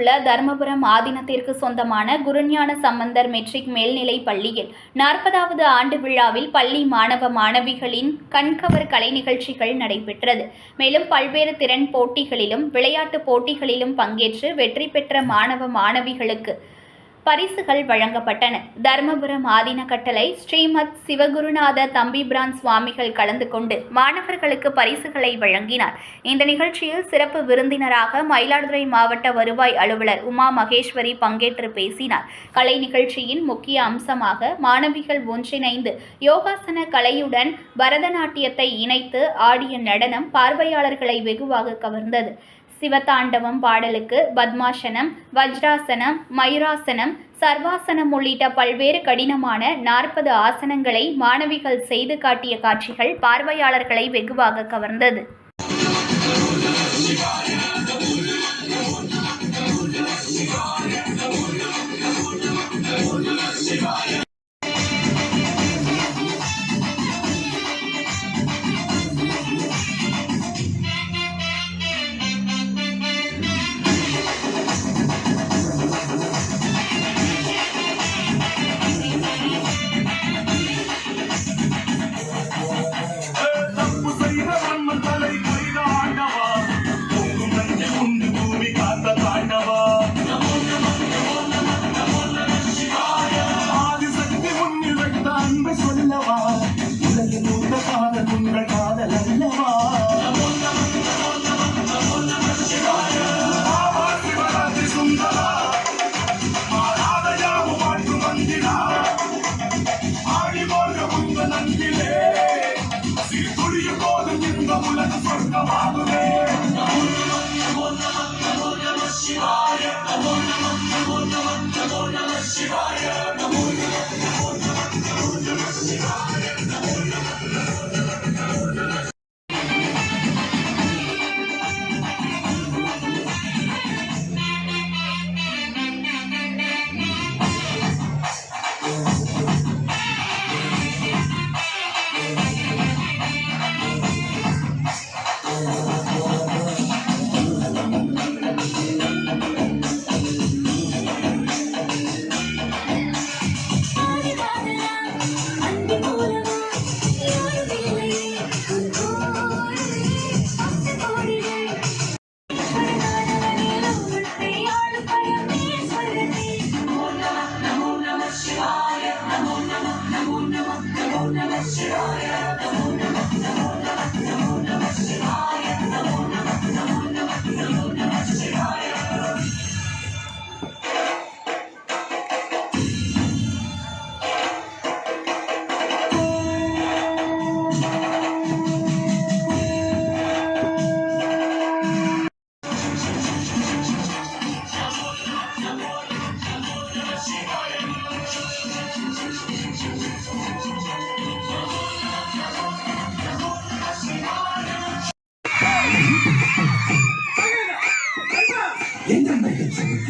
உள்ள தர்மபுரம் ஆதீனத்திற்கு சொந்தமான குருஞான சம்பந்தர் மெட்ரிக் மேல்நிலை பள்ளியில் நாற்பதாவது ஆண்டு விழாவில் பள்ளி மாணவ மாணவிகளின் கண்கவர் கலை நிகழ்ச்சிகள் நடைபெற்றது. மேலும் பல்வேறு திறன் போட்டிகளிலும் விளையாட்டு போட்டிகளிலும் பங்கேற்று வெற்றி பெற்ற மாணவ மாணவிகளுக்கு பரிசுகள் வழங்கப்பட்டன. தர்மபுரம் ஆதீன கட்டளை ஸ்ரீமத் சிவகுருநாத தம்பிபிரான் சுவாமிகள் கலந்து கொண்டு மாணவர்களுக்கு பரிசுகளை வழங்கினார். இந்த நிகழ்ச்சியில் சிறப்பு விருந்தினராக மயிலாடுதுறை மாவட்ட வருவாய் அலுவலர் உமா மகேஸ்வரி பங்கேற்று பேசினார். கலை நிகழ்ச்சியின் முக்கிய அம்சமாக மாணவிகள் ஒன்றிணைந்து யோகாசன கலையுடன் பரதநாட்டியத்தை இணைத்து ஆடிய நடனம் பார்வையாளர்களை வெகுவாக கவர்ந்தது. சிவதாண்டவம் பாடலுக்கு பத்மாசனம் வஜ்ராசனம் மயூராசனம் சர்வாசனம் உள்ளிட்ட பல்வேறு கடினமான நாற்பது ஆசனங்களை மாணவிகள் செய்து காட்டிய காட்சிகள் பார்வையாளர்களை வெகுவாக கவர்ந்தது. 个马。